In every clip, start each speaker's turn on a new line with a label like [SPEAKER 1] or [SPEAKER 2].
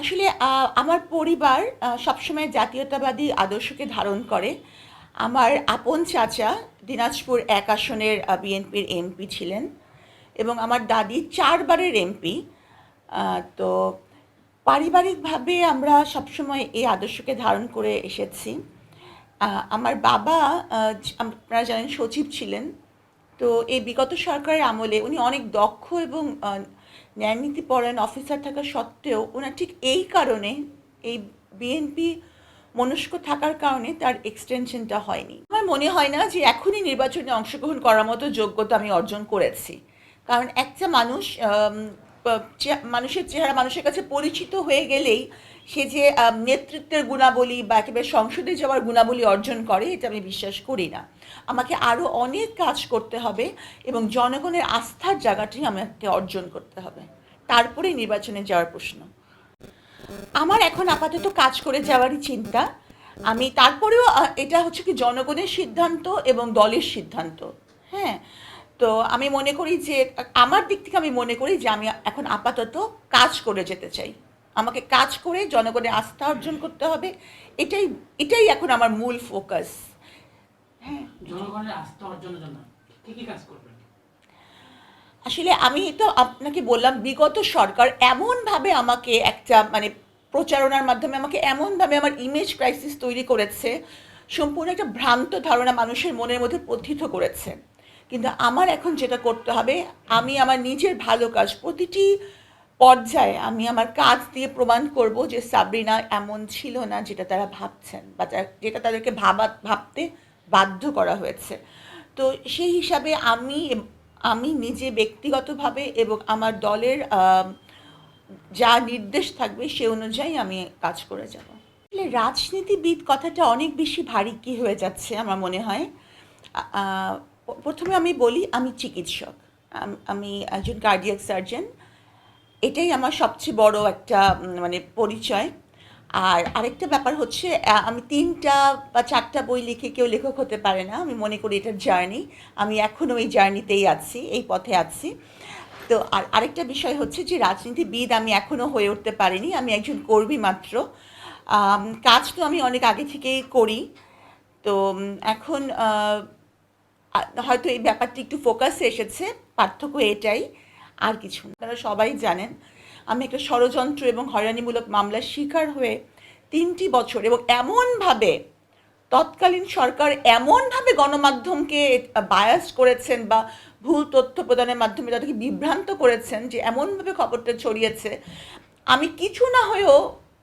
[SPEAKER 1] আসলে আমার পরিবার সবসময় জাতীয়তাবাদী আদর্শকে ধারণ করে। আমার আপন চাচা দিনাজপুর এক আসনের বিএনপির এমপি ছিলেন এবং আমার দাদি চারবারের এমপি। তো পারিবারিকভাবে আমরা সবসময় এই আদর্শকে ধারণ করে এসেছি। আমার বাবা আপনারা জানেন সচিব ছিলেন। তো এই বিগত সরকারের আমলে উনি অনেক দক্ষ এবং ন্যায়নীতি ন্যায়নীতিপরায়ণ অফিসার থাকা সত্ত্বেও ওনার ঠিক এই কারণে এই বিএনপি মনস্ক থাকার কারণে তার এক্সটেনশনটা হয়নি। আমার মনে হয় না যে এখনই নির্বাচনে অংশগ্রহণ করার মতো যোগ্যতা আমি অর্জন করেছি। কারণ একটা মানুষ মানুষের চেহারা মানুষের কাছে পরিচিত হয়ে গেলেই সে যে নেতৃত্বের গুণাবলী বা একেবারে সংসদে যাওয়ার গুণাবলী অর্জন করে, এটা আমি বিশ্বাস করি না। আমাকে আরও অনেক কাজ করতে হবে এবং জনগণের আস্থার জায়গাটি আমাকে অর্জন করতে হবে। তারপরে নির্বাচনে যাওয়ার প্রশ্ন। আমার এখন আপাতত কাজ করে যাওয়ারই চিন্তা। আমি তারপরেও এটা হচ্ছে কি জনগণের সিদ্ধান্ত এবং দলের সিদ্ধান্ত। হ্যাঁ? তো আমি মনে করি যে আমার দিক থেকে আমি মনে করি যে আমি এখন আপাতত কাজ করে যেতে চাই। আমাকে কাজ করে জনগণের আস্থা অর্জন করতে হবে। এটাই এটাই এখন আমার মূল ফোকাস। হ্যাঁ।
[SPEAKER 2] জনগণের আস্থা অর্জনের জন্য কি কি কাজ করবেন?
[SPEAKER 1] আসলে আমি তো আপনাকে বললাম বিগত সরকার এমনভাবে আমাকে একটা মানে প্রচারণার মাধ্যমে আমাকে এমনভাবে আমার ইমেজ ক্রাইসিস তৈরি করেছে সম্পূর্ণ একটা ভ্রান্ত ধারণা মানুষের মনের মধ্যে প্রথিত করেছে। কিন্তু আমার এখন যেটা করতে হবে, আমি আমার নিজের ভালো কাজ, প্রতিটি পর্যায়ে আমি আমার কাজ দিয়ে প্রমাণ করব যে সাবরিনা এমন ছিল না যেটা তারা ভাবছেন বা যেটা তাদেরকে ভাবা, ভাবতে বাধ্য করা হয়েছে। তো সেই হিসাবে আমি আমি নিজে ব্যক্তিগতভাবে এবং আমার দলের যা নির্দেশ থাকবে সে অনুযায়ী আমি কাজ করে যাব। রাজনীতিবিদ কথাটা অনেক বেশি ভারী কি হয়ে যাচ্ছে আমার মনে হয়। প্রথমে আমি বলি, আমি চিকিৎসক। আমি একজন কার্ডিয়াক সার্জন এটাই আমার সবচেয়ে বড় একটা মানে পরিচয়। আর আরেকটা ব্যাপার হচ্ছে আমি তিনটা বা চারটা বই লিখে কেউ লেখক হতে পারে না। আমি মনে করি এটার জার্নি আমি এখনও এই জার্নিতেই আছি, এই পথে আছি। তো আর আরেকটা বিষয় হচ্ছে যে, রাজনীতিবিদ আমি এখনও হয়ে উঠতে পারিনি। আমি একজন কর্মী মাত্র। কাজ তো আমি অনেক আগে থেকেই করি। তো এখন হয়তো এই ব্যাপারটি একটু ফোকাসে এসেছে, পার্থক্য এটাই, আর কিছু আপনারা সবাই জানেন, আমি একটা ষড়যন্ত্র এবং হয়রানিমূলক মামলার শিকার হয়ে তিনটি বছর এবং এমনভাবে, তৎকালীন সরকার এমনভাবে গণমাধ্যমকে বায়াস করেছেন বা ভুল তথ্য প্রদানের মাধ্যমে তাদেরকে বিভ্রান্ত করেছেন যে এমনভাবে খবরটা ছড়িয়েছে, আমি কিছু না হয়েও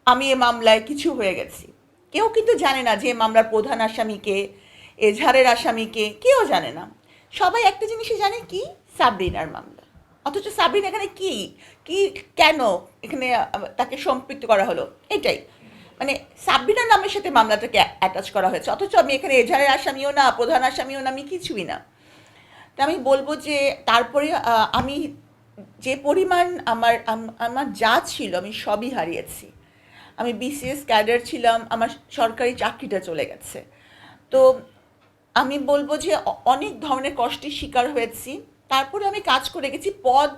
[SPEAKER 1] আমি এ মামলায় কিছু হয়ে গেছি। কেউ কিন্তু জানে না যে মামলার প্রধান আসামিকে এজাহারের আসামিকে কেউ জানে না। সবাই একটা জিনিসই জানে কি? সাবরিনার মামলা। অথচ সাবরিন এখানে কি? কি, কেন এখানে তাকে সম্পৃক্ত করা হলো? এটাই। মানে সাবরিনার নামের সাথে মামলাটাকে অ্যাটাচ করা হয়েছে। অথচ আমি এখানে এজাহারের আসামিও না, প্রধান আসামিও না, আমি কিছুই না। তা আমি বলব যে তারপরে আমি যে পরিমাণ আমার আমার যা ছিল আমি সবই হারিয়েছি। আমি বিসিএস ক্যাডার ছিলাম, আমার সরকারি চাকরিটা চলে গেছে। তো আমি বলব যে অনেক ধরনের কষ্টের শিকার হয়েছি। তারপরে আমি কাজ করে গেছি পদ।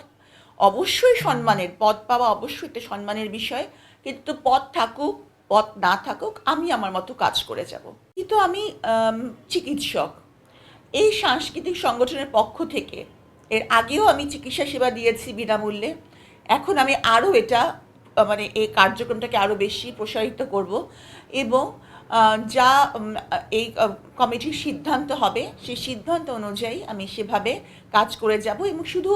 [SPEAKER 1] অবশ্যই সম্মানের, পদ পাওয়া অবশ্যই একটা সম্মানের বিষয়। কিন্তু পদ থাকুক, পদ না থাকুক, আমি আমার মতো কাজ করে যাব। কিন্তু আমি চিকিৎসক। এই সাংস্কৃতিক সংগঠনের পক্ষ থেকে, এর আগেও আমি চিকিৎসা সেবা দিয়েছি বিনামূল্যে। এখন আমি আরও এটা মানে এই কার্যক্রমটাকে আরও বেশি প্রসারিত করব। এবং যা এই কমিটির সিদ্ধান্ত হবে, সেই সিদ্ধান্ত অনুযায়ী আমি সেভাবে কাজ করে যাব এবং শুধু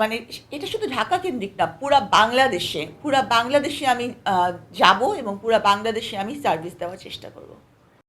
[SPEAKER 1] মানে এটা শুধু ঢাকা কেন্দ্রিক না, পুরা বাংলাদেশে পুরা বাংলাদেশে আমি যাব এবং পুরা বাংলাদেশে আমি সার্ভিস দেওয়ার চেষ্টা করব।